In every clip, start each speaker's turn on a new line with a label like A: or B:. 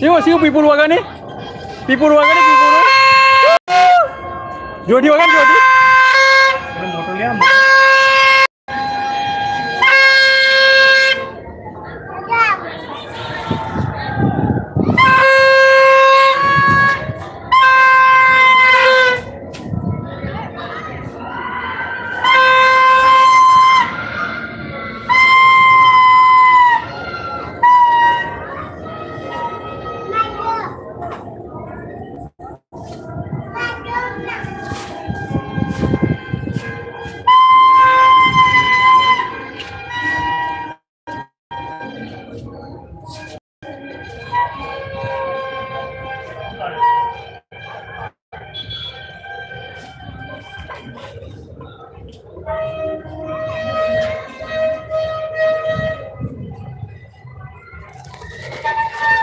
A: siapa siapa pipul warga ni pipul warga ni pipul warga
B: jodi warga jodi Thank you.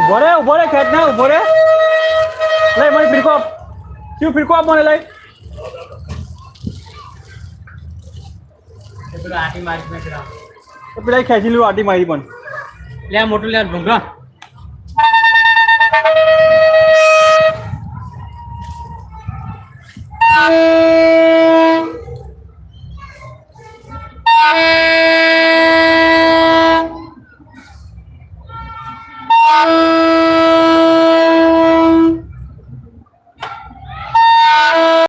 A: ઉભો રે ઉભો રે ખેંચ ના ઉભો રે લઈ મને ફિરકો આપ શિવ ફિરકો આપ મને લઈ
B: એ પેલો આટી મારી મેં કરા
A: તો પેલા ખેંચી લ્યું આટી મારી પણ
B: ले मोटर ले लूँगा। Oh